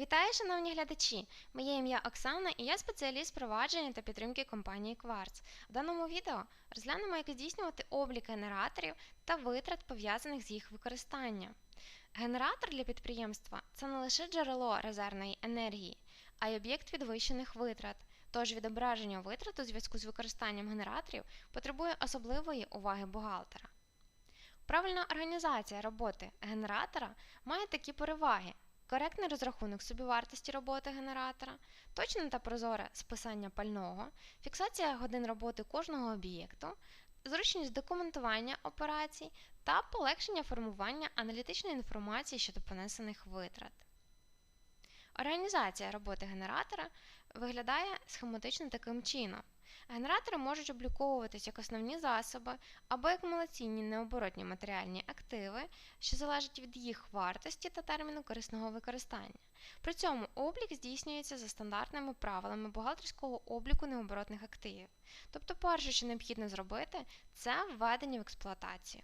Вітаю, шановні глядачі! Моє ім'я Оксана і я спеціаліст провадження та підтримки компанії Quartz. В даному відео розглянемо, як здійснювати облік генераторів та витрат пов'язаних з їх використанням. Генератор для підприємства це не лише джерело резервної енергії, а й об'єкт підвищених витрат. Тож відображення витрат у зв'язку з використанням генераторів потребує особливої уваги бухгалтера. Правильна організація роботи генератора має такі переваги: коректний розрахунок собівартості роботи генератора, точне та прозоре списання пального, фіксація годин роботи кожного об'єкту, зручність документування операцій та полегшення формування аналітичної інформації щодо понесених витрат. Організація роботи генератора виглядає схематично таким чином. Генератори можуть обліковуватись як основні засоби або як необоротні матеріальні активи, що залежать від їх вартості та терміну корисного використання. При цьому облік здійснюється за стандартними правилами бухгалтерського обліку необоротних активів. Тобто, перше, що необхідно зробити, це введення в експлуатацію.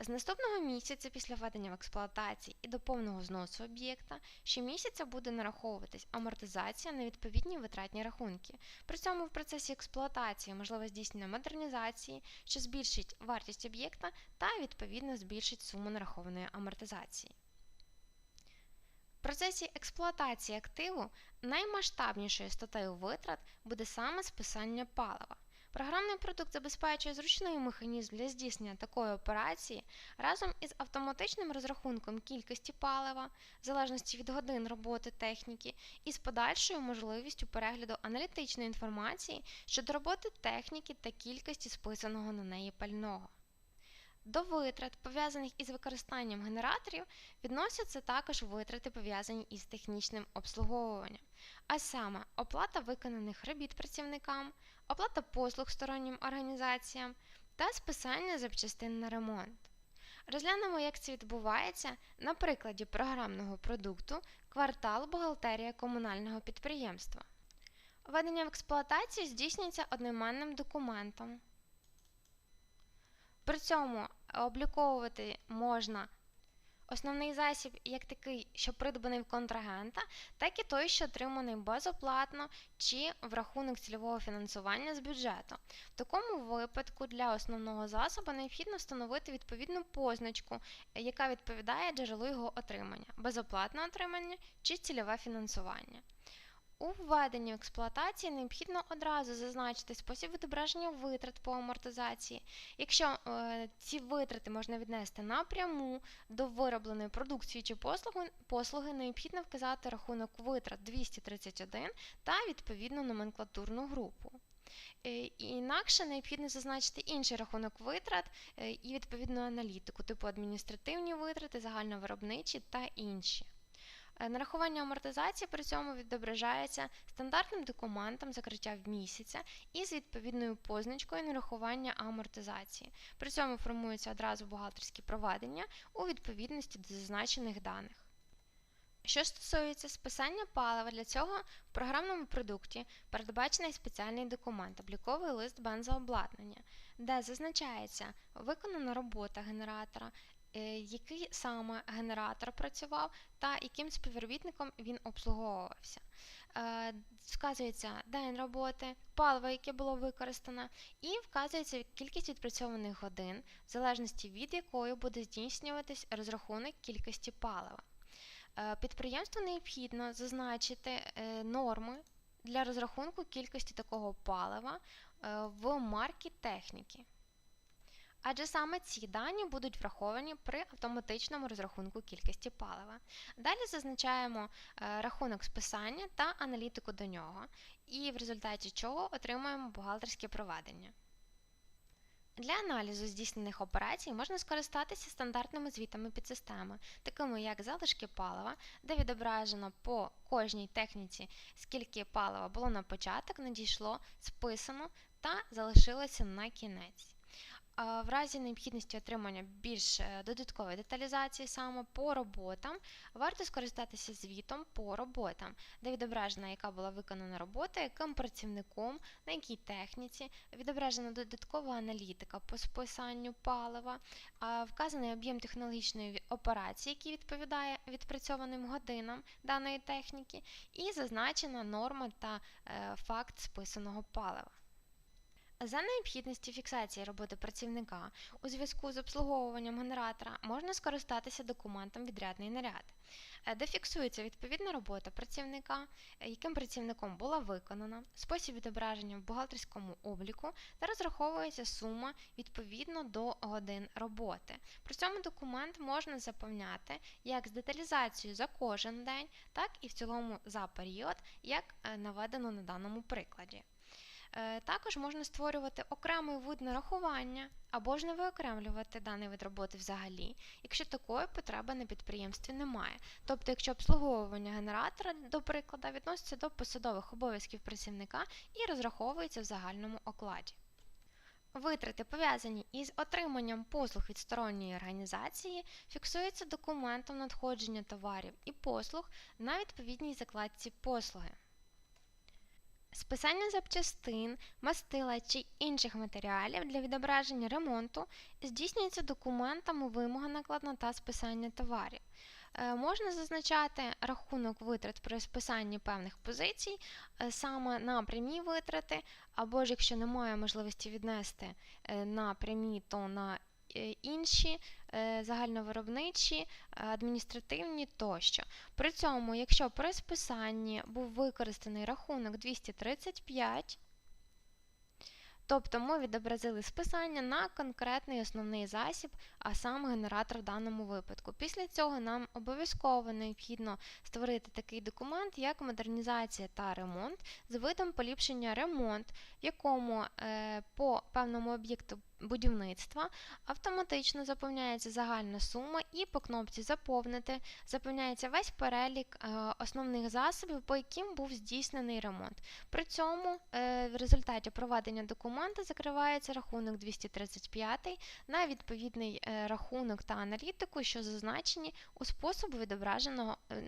З наступного місяця після введення в експлуатації і до повного зносу об'єкта щомісяця буде нараховуватись амортизація на відповідні витратні рахунки. При цьому в процесі експлуатації можливе здійснення модернізації, що збільшить вартість об'єкта та відповідно збільшить суму нарахованої амортизації. В процесі експлуатації активу наймасштабнішою статтею витрат буде саме списання палива. Програмний продукт забезпечує зручний механізм для здійснення такої операції разом із автоматичним розрахунком кількості палива, в залежності від годин роботи техніки, і з подальшою можливістю перегляду аналітичної інформації щодо роботи техніки та кількості списаного на неї пального. До витрат, пов'язаних із використанням генераторів, відносяться також витрати, пов'язані із технічним обслуговуванням, а саме оплата виконаних робіт працівникам, оплата послуг стороннім організаціям та списання запчастин на ремонт. Розглянемо, як це відбувається на прикладі програмного продукту квартал бухгалтерія комунального підприємства. Введення в експлуатацію здійснюється одноіменним документом. При цьому обліковувати можна основний засіб як такий, що придбаний в контрагента, так і той, що отриманий безоплатно чи в рахунок цільового фінансування з бюджету. В такому випадку для основного засобу необхідно встановити відповідну позначку, яка відповідає джерелу його отримання, безоплатне отримання чи цільове фінансування. У введенні експлуатації необхідно одразу зазначити спосіб відображення витрат по амортизації. Якщо е, ці витрати можна віднести напряму до виробленої продукції чи послуги, послуги, необхідно вказати рахунок витрат 231 та відповідну номенклатурну групу. Е, інакше необхідно зазначити інший рахунок витрат е, і відповідну аналітику, типу адміністративні витрати, загальновиробничі та інші. Е, нарахування амортизації при цьому відображається стандартним документом закриття в місяця і з відповідною позначкою нарахування амортизації. При цьому формуються одразу бухгалтерські проведення у відповідності до зазначених даних. Що стосується списання палива, для цього в програмному продукті передбачений спеціальний документ, обліковий лист бензообладнання, де зазначається виконана робота генератора, який саме генератор працював та яким співробітником він обслуговувався. Е, вказується день роботи, паливо, яке було використано, і вказується кількість відпрацьованих годин, в залежності від якої буде здійснюватись розрахунок кількості палива. Е, підприємству необхідно зазначити норми для розрахунку кількості такого палива в марки техніки адже саме ці дані будуть враховані при автоматичному розрахунку кількості палива. Далі зазначаємо е, рахунок списання та аналітику до нього, і в результаті чого отримуємо бухгалтерське проведення. Для аналізу здійснених операцій можна скористатися стандартними звітами підсистеми, такими як залишки палива, де відображено по кожній техніці, скільки палива було на початок, надійшло, списано та залишилося на кінець. В разі необхідності отримання більш е, додаткової деталізації саме по роботам, варто скористатися звітом по роботам, де відображена, яка була виконана робота, яким працівником, на якій техніці, відображена додаткова аналітика по списанню палива, вказаний об'єм технологічної операції, який відповідає відпрацьованим годинам даної техніки, і зазначена норма та е, факт списаного палива. За необхідності фіксації роботи працівника у зв'язку з обслуговуванням генератора можна скористатися документом відрядний наряд, е, де фіксується відповідна робота працівника, е, яким працівником була виконана, спосіб відображення в бухгалтерському обліку та розраховується сума відповідно до годин роботи. При цьому документ можна заповняти як з деталізацією за кожен день, так і в цілому за період, як е, наведено на даному прикладі. Е, Також можна створювати окремий вид нарахування або ж не виокремлювати даний вид роботи взагалі, якщо такої потреби на підприємстві немає. Тобто, якщо обслуговування генератора, до прикладу, відноситься до посадових обов'язків працівника і розраховується в загальному окладі. Витрати, пов'язані із отриманням послуг від сторонньої організації, фіксуються документом надходження товарів і послуг на відповідній закладці послуги. Списання запчастин, мастила чи інших матеріалів для відображення ремонту здійснюється документами вимога накладна та списання товарів. Е, Можна зазначати рахунок витрат при списанні певних позицій е, саме на прямі витрати, або ж якщо немає можливості віднести е, на прямі, то на інші е, загальновиробничі, е, адміністративні тощо. При цьому, якщо при списанні був використаний рахунок 235, тобто ми відобразили списання на конкретний основний засіб, а саме генератор в даному випадку. Після цього нам обов'язково необхідно створити такий документ, як модернізація та ремонт з видом поліпшення ремонт, в якому е, по певному об'єкту будівництва автоматично заповняється загальна сума і по кнопці Заповнити заповняється весь перелік е, основних засобів, по яким був здійснений ремонт. При цьому е, в результаті проведення документа закривається рахунок 235 на відповідний е, рахунок та аналітику, що зазначені у способу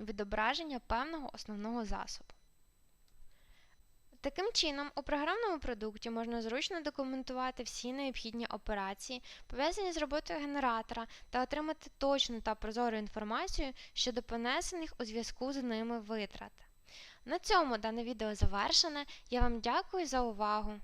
відображення певного основного засобу. Таким чином, у програмному продукті можна зручно документувати всі необхідні операції, пов'язані з роботою генератора, та отримати точну та прозору інформацію щодо понесених у зв'язку з ними витрат. На цьому дане відео завершене. Я вам дякую за увагу!